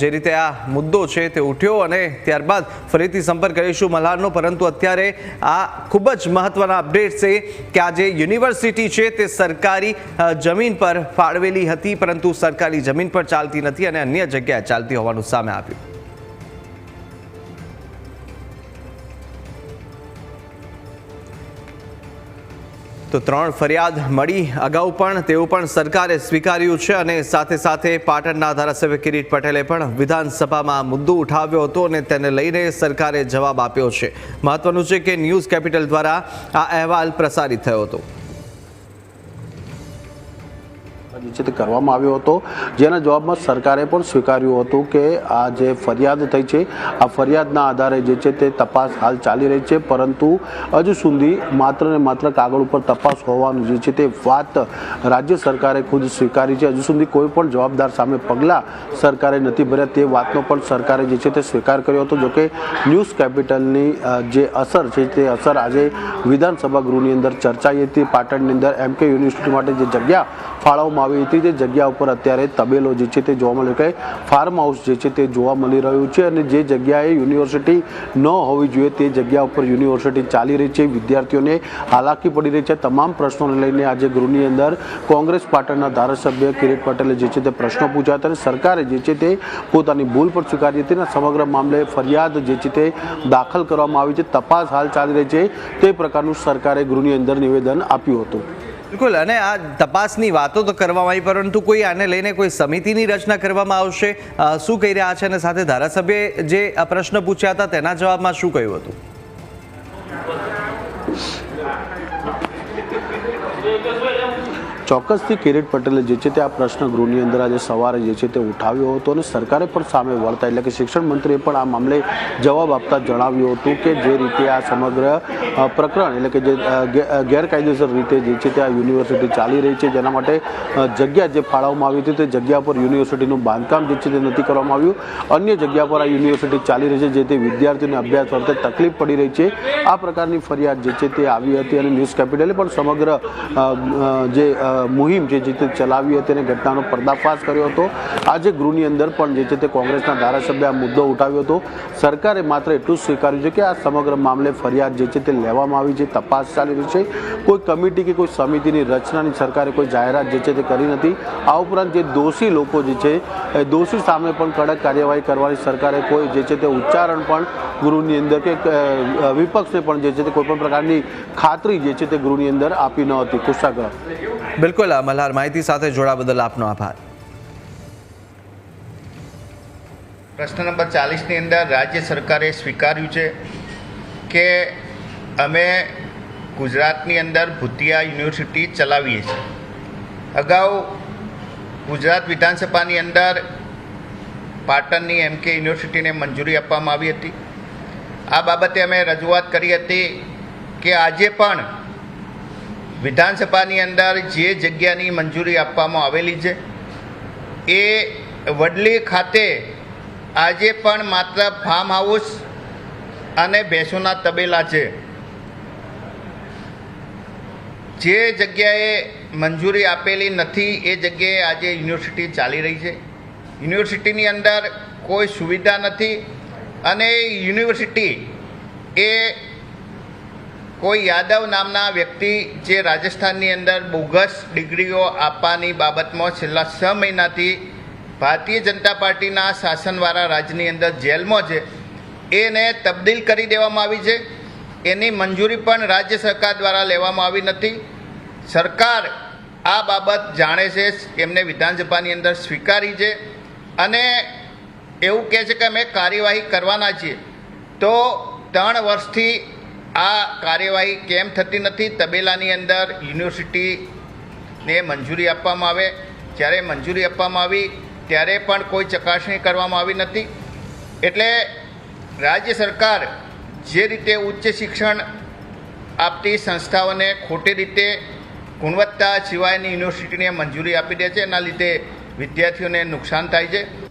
જે રીતે આ મુદ્દો છે તે ઉઠ્યો અને ત્યારબાદ ફરીથી સંપર્ક કરીશું મલ્હારનો, પરંતુ અત્યારે આ ખૂબ જ મહત્વના અપડેટ છે કે આ જે યુનિવર્સિટી છે તે સરકારી જમીન પર ફાળવેલી હતી, પરંતુ સરકારી જમીન પર ચાલતી નથી અને અન્ય જગ્યાએ ચાલતી હોવાનું સામે આવ્યું. તો ત્રણ ફરિયાદ મળી અગાઉ પણ તેવું પણ સરકારે સ્વીકાર્યું છે અને સાથે સાથે પાટણના ધારાસભ્ય કિરીટ પટેલે પણ વિધાનસભામાં મુદ્દો ઉઠાવ્યો હતો અને તેને લઈને સરકારે જવાબ આપ્યો છે. મહત્વનું છે કે ન્યૂઝ કેપિટલ દ્વારા આ અહેવાલ પ્રસારિત થયો હતો. જે છે તે કરવામાં આવ્યો હતો, જેના જવાબમાં સરકારે પણ સ્વીકાર્યું હતું કે આ જે ફરિયાદ થઈ છે, આ ફરિયાદના આધારે જે છે તે તપાસ હાલ ચાલી રહી છે, પરંતુ હજુ સુધી માત્ર ને માત્ર કાગળ ઉપર તપાસ હોવાનું જે છે તે વાત રાજ્ય સરકારે ખુદ સ્વીકારી છે. હજુ સુધી કોઈ પણ જવાબદાર સામે પગલાં સરકારે નથી ભર્યા. તે વાતનો પણ સરકારે જે છે તે સ્વીકાર કર્યો હતો. જોકે ન્યૂઝ કેપિટલની જે અસર છે તે અસર આજે વિધાનસભા ગૃહની અંદર ચર્ચાઈ હતી. પાટણની અંદર એમ કે યુનિવર્સિટી માટે જે જગ્યા ફાળવવામાં આવી હતી તે જગ્યા ઉપર અત્યારે તબેલો જે છે તે જોવા મળ્યો કે ફાર્મ હાઉસ જે છે તે જોવા મળી રહ્યું છે અને જે જગ્યાએ યુનિવર્સિટી ન હોવી જોઈએ તે જગ્યા ઉપર યુનિવર્સિટી ચાલી રહી છે. વિદ્યાર્થીઓને હાલાકી પડી રહી છે. તમામ પ્રશ્નોને લઈને આજે ગૃહની અંદર કોંગ્રેસ પાટણના ધારાસભ્ય કિરીટ પટેલે જે છે તે પ્રશ્નો પૂછ્યા હતા અને સરકારે જે છે તે પોતાની ભૂલ પર સ્વીકારી હતી અને સમગ્ર મામલે ફરિયાદ જે છે તે દાખલ કરવામાં આવી છે. તપાસ હાલ ચાલી રહી છે. તે પ્રકારનું સરકારે ગૃહની અંદર નિવેદન આપ્યું હતું. બિલકુલ, અને આ તપાસની વાતો તો કરવામાં આવી, પરંતુ કોઈ આને લઈને કોઈ સમિતિની રચના કરવામાં આવશે? શું કહી રહ્યા છે? અને સાથે ધારાસભ્યે જે પ્રશ્ન પૂછ્યા હતા, તેના જવાબમાં શું કહ્યું હતું? ચોક્કસથી કિરીટ પટેલે જે છે તે આ પ્રશ્ન ગૃહની અંદર આજે સવારે જે છે તે ઉઠાવ્યો હતો અને સરકારે પણ સામે વળતા એટલે કે શિક્ષણ મંત્રીએ પણ આ મામલે જવાબ આપતા જણાવ્યું હતું કે જે રીતે આ સમગ્ર પ્રકરણ એટલે કે જે ગેરકાયદેસર રીતે જે છે તે આ યુનિવર્સિટી ચાલી રહી છે, જેના માટે જગ્યા જે ફાળવવામાં આવી હતી તે જગ્યા પર યુનિવર્સિટીનું બાંધકામ જે છે તે નથી કરવામાં આવ્યું. અન્ય જગ્યા પર આ યુનિવર્સિટી ચાલી રહી છે, જે તે વિદ્યાર્થીઓને અભ્યાસ વખતે તકલીફ પડી રહી છે. આ પ્રકારની ફરિયાદ જે છે તે આવી હતી અને ન્યૂઝ કેપિટલે પણ સમગ્ર જે મુહિમ જે તે ચલાવી હતી અને ઘટનાનો પર્દાફાશ કર્યો હતો. આજે ગૃહની અંદર પણ જે છે તે કોંગ્રેસના ધારાસભ્ય આ મુદ્દો ઉઠાવ્યો હતો. સરકારે માત્ર એટલું સ્વીકાર્યું છે કે આ સમગ્ર મામલે ફરિયાદ જે છે તે લેવામાં આવી છે, તપાસ ચાલી રહી છે. કોઈ કમિટી કે કોઈ સમિતિની રચનાની સરકારે કોઈ જાહેરાત જે છે તે કરી નથી. આ ઉપરાંત જે દોષી લોકો જે છે, એ દોષી સામે પણ કડક કાર્યવાહી કરવાની સરકારે કોઈ જે છે તે ઉચ્ચારણ પણ ગૃહની અંદર કે વિપક્ષને પણ જે છે તે કોઈ પણ પ્રકારની ખાતરી જે છે તે ગૃહની અંદર આપી ન હતી. કુશાગ્રહ બિલકુલ મલ્હાર માહિતી સાથે જોડા બદલ આપનો આભાર. પ્રશ્ન નંબર ચાલીસની અંદર રાજ્ય સરકારે સ્વીકાર્યું છે કે અમે ગુજરાતની અંદર ભૂતિયા યુનિવર્સિટી ચલાવીએ છીએ. અગાઉ ગુજરાત વિધાનસભાની અંદર પાટણની એમ કે યુનિવર્સિટીને મંજૂરી આપવામાં આવી હતી. આ બાબતે અમે રજૂઆત કરી હતી કે આજે પણ વિધાનસભાની અંદર જે જગ્યાની મંજૂરી આપવામાં આવેલી છે, એ વડલી ખાતે આજે પણ માત્ર ફાર્મ હાઉસ અને ભેંસોના તબેલા છે. જે જગ્યાએ મંજૂરી આપેલી નથી, એ જગ્યાએ આજે યુનિવર્સિટી ચાલી રહી છે. યુનિવર્સિટીની અંદર કોઈ સુવિધા નથી અને યુનિવર્સિટી એ કોઈ યાદવ નામના વ્યક્તિ જે રાજસ્થાનની અંદર બોગસ ડિગ્રીઓ આપવાની બાબતમાં છેલ્લા છ મહિનાથી ભારતીય જનતા પાર્ટીના શાસનવાળા રાજ્યની અંદર જેલમાં છે, એને તબદીલ કરી દેવામાં આવી છે. એની મંજૂરી પણ રાજ્ય સરકાર દ્વારા લેવામાં આવી નથી. સરકાર આ બાબત જાણે છે, એમને વિધાનસભાની અંદર સ્વીકારી છે અને એવું કહે છે કે અમે કાર્યવાહી કરવાના છીએ. તો ત્રણ વર્ષથી આ કાર્યવાહી કેમ થતી નથી? તબેલાની અંદર યુનિવર્સિટીને મંજૂરી આપવામાં આવે. જ્યારે મંજૂરી આપવામાં આવી, ત્યારે પણ કોઈ ચકાસણી કરવામાં આવી નથી. એટલે રાજ્ય સરકાર જે રીતે ઉચ્ચ શિક્ષણ આપતી સંસ્થાઓને ખોટી રીતે ગુણવત્તા સિવાયની યુનિવર્સિટીને મંજૂરી આપી દે છે, એના લીધે વિદ્યાર્થીઓને નુકસાન થાય છે.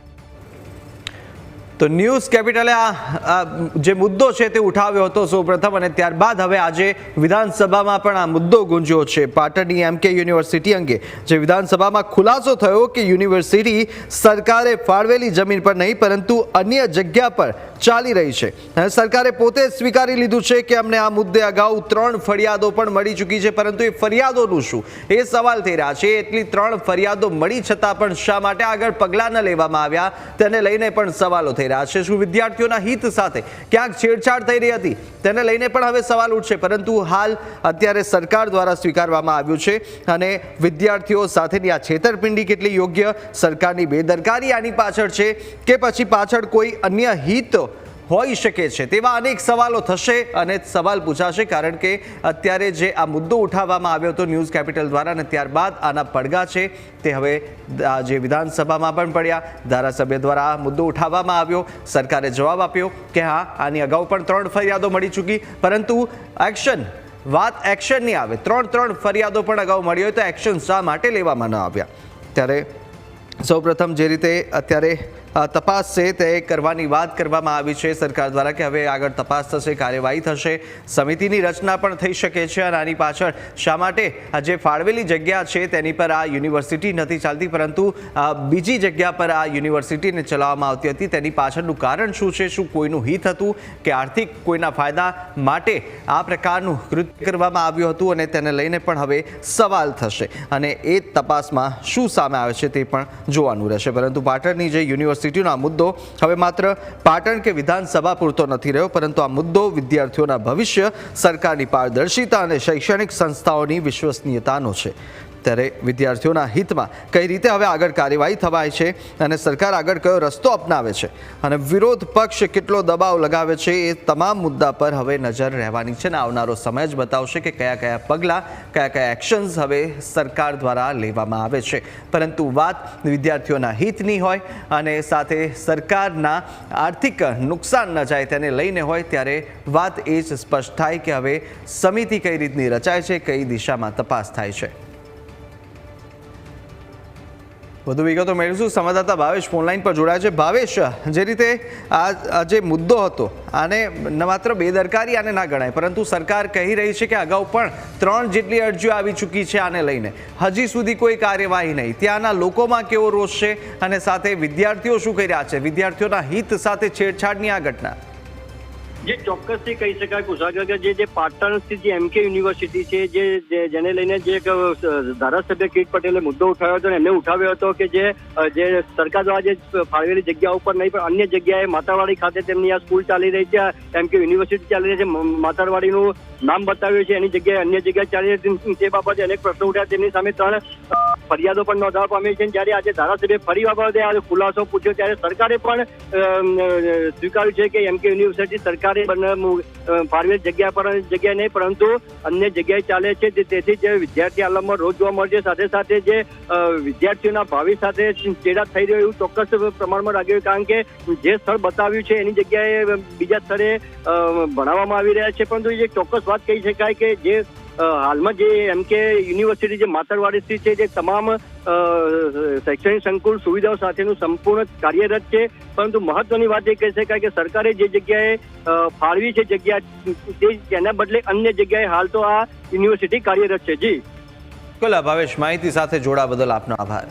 તો ન્યૂઝ કેપિટલે આ જે મુદ્દો છે તે ઉઠાવ્યો હતો સૌપ્રથમ અને ત્યારબાદ હવે આજે વિધાનસભામાં પણ આ મુદ્દો ગુંજ્યો છે. પાટણની એમ કે યુનિવર્સિટી અંગે જે વિધાનસભામાં ખુલાસો થયો કે યુનિવર્સિટી સરકારે ફાળવેલી જમીન પર નહીં, પરંતુ અન્ય જગ્યા પર ચાલી રહી છે. અને સરકારે પોતે સ્વીકારી લીધું છે કે અમને આ મુદ્દે અગાઉ ત્રણ ફરિયાદો પણ મળી ચૂકી છે, પરંતુ એ ફરિયાદોનું શું? એ સવાલ થઈ રહ્યા છે. એટલી ત્રણ ફરિયાદો મળી છતાં પણ શા માટે આગળ પગલાં ન લેવામાં આવ્યા? તેને લઈને પણ સવાલો થઈ રહ્યા છે. શું વિદ્યાર્થીઓના હિત સાથે ક્યાંક છેડછાડ થઈ રહી હતી તેને લઈને પણ હવે સવાલ ઉઠશે. પરંતુ હાલ અત્યારે સરકાર દ્વારા સ્વીકારવામાં આવ્યું છે અને વિદ્યાર્થીઓ સાથેની આ છેતરપિંડી કેટલી યોગ્ય સરકારની બેદરકારી આની પાછળ છે કે પછી પાછળ કોઈ અન્ય હિત હોઈ શકે છે. તેવા અનેક સવાલો થશે અને સવાલ પૂછાશે કારણ કે અત્યારે જે આ મુદ્દો ઉઠાવવામાં આવ્યો હતો ન્યૂઝ કેપિટલ દ્વારા અને ત્યારબાદ આના પડઘા છે તે હવે જે વિધાનસભામાં પણ પડ્યા. ધારાસભ્ય દ્વારા આ મુદ્દો ઉઠાવવામાં આવ્યો. સરકારે જવાબ આપ્યો કે હા, આની અગાઉ પણ ત્રણ ફરિયાદો મળી ચૂકી. પરંતુ એક્શન, વાત એક્શનની આવે. ત્રણ ત્રણ ફરિયાદો પણ અગાઉ મળી હોય તો એક્શન શા માટે લેવામાં ન આવ્યા? ત્યારે સૌપ્રથમ જે રીતે અત્યારે તપાસ છે તે કરવાની વાત કરવામાં આવી છે સરકાર દ્વારા કે હવે આગળ તપાસ થશે, કાર્યવાહી થશે, સમિતિની રચના પણ થઈ શકે છે અને આની પાછળ શા માટે આ જે ફાળવેલી જગ્યા છે તેની પર આ યુનિવર્સિટી નથી ચાલતી, પરંતુ બીજી જગ્યા પર આ યુનિવર્સિટીને ચલાવવામાં આવતી હતી. તેની પાછળનું કારણ શું છે, શું કોઈનું હિત હતું, કે આર્થિક કોઈના ફાયદા માટે આ પ્રકારનું કૃત્ય કરવામાં આવ્યું હતું અને તેને લઈને પણ હવે સવાલ થશે. અને એ તપાસમાં શું સામે આવે છે તે પણ જોવાનું રહેશે. પરંતુ પાટણની જે યુનિવર્સિટીનો મુદ્દો હવે માત્ર પાટણ કે વિધાનસભા પૂરતો નથી રહ્યો, પરંતુ આ મુદ્દો વિદ્યાર્થીઓના ભવિષ્ય, સરકારની પારદર્શિતા અને શૈક્ષણિક સંસ્થાઓની વિશ્વસનીયતાનો છે. ત્યારે વિદ્યાર્થીઓના હિતમાં કઈ રીતે હવે આગળ કાર્યવાહી થવાય છે અને સરકાર આગળ કયો રસ્તો અપનાવે છે અને વિરોધ પક્ષ કેટલો દબાવ લગાવે છે એ તમામ મુદ્દા પર હવે નજર રહેવાની છે ને આવનારો સમય જ બતાવશે કે કયા કયા પગલાં, કયા કયા એક્શન્સ હવે સરકાર દ્વારા લેવામાં આવે છે. પરંતુ વાત વિદ્યાર્થીઓના હિતની હોય અને સાથે સરકારના આર્થિક નુકસાન ન જાય તેને લઈને હોય ત્યારે વાત એ જ સ્પષ્ટ થાય કે હવે સમિતિ કઈ રીતની રચાય છે, કઈ દિશામાં તપાસ થાય છે. વધુ વિગતો મેળવીશું. સંવાદદાતા ભાવેશ ફોનલાઈન પર જોડાયા છે. ભાવેશ, જે રીતે આ જે મુદ્દો હતો, આને ન માત્ર બેદરકારી આને ના ગણાય, પરંતુ સરકાર કહી રહી છે કે અગાઉ પણ ત્રણ જેટલી અરજીઓ આવી ચૂકી છે આને લઈને. હજી સુધી કોઈ કાર્યવાહી નહીં. ત્યાંના લોકોમાં કેવો રોષ છે અને સાથે વિદ્યાર્થીઓ શું કરી રહ્યા છે? વિદ્યાર્થીઓના હિત સાથે છેડછાડની આ ઘટના. જે ચોક્કસથી કહી શકાય કુશાગર કે જે જે પાટણ સ્થિત જે એમકે યુનિવર્સિટી છે, જે જેને લઈને જે ધારાસભ્ય કિરીટ પટેલે મુદ્દો ઉઠાવ્યો હતો એમને ઉઠાવ્યો હતો કે જે જે સરકાર દ્વારા જે ફાળવેલી જગ્યા ઉપર નહીં, પણ અન્ય જગ્યાએ માતાવાડી ખાતે તેમની આ સ્કૂલ ચાલી રહી છે એમકે યુનિવર્સિટી ચાલી રહી છે માતાવાડીનું નામ બતાવ્યું છે, એની જગ્યાએ અન્ય જગ્યાએ ચાલી રહી છે, તે બાબતે અનેક પ્રશ્નો ઉઠ્યા તેની સામે ત્રણ ફરિયાદો પણ નોંધવા પામી છે. જ્યારે આજે ધારાસભ્ય ફરી બાબતે આજે ખુલાસો પૂછ્યો. ત્યારે સરકારે પણ સ્વીકાર્યું છે કે એમ કે યુનિવર્સિટી સરકારે ફાળવેલ જગ્યા પર જગ્યાએ નહીં, પરંતુ અન્ય જગ્યાએ ચાલે છે. તેથી જે વિદ્યાર્થી આલમમાં રોજ જોવા મળશે સાથે સાથે જે વિદ્યાર્થીઓના ભાવિ સાથે ચેડા થઈ રહ્યો એવું ચોક્કસ પ્રમાણમાં લાગ્યું કારણ કે જે સ્થળ બતાવ્યું છે, એની જગ્યાએ બીજા સ્થળે ભણાવવામાં આવી રહ્યા છે. પરંતુ એ ચોક્કસ વાત કહી શકાય કે જે હાલમાં જે એમ કે યુનિવર્સિટી જે માતરવાડી છે, જે તમામ શૈક્ષણિક સંકુલ સુવિધાઓ સાથેનું સંપૂર્ણ કાર્યરત છે. પરંતુ મહત્વની વાત એ કહી શકાય કે સરકારે જે જગ્યાએ ફાળવી છે જગ્યા, તે તેના બદલે અન્ય જગ્યાએ હાલ તો આ યુનિવર્સિટી કાર્યરત છે. જી. કોલા ભાવેશ, માહિતી સાથે જોડા બદલ આપનો આભાર.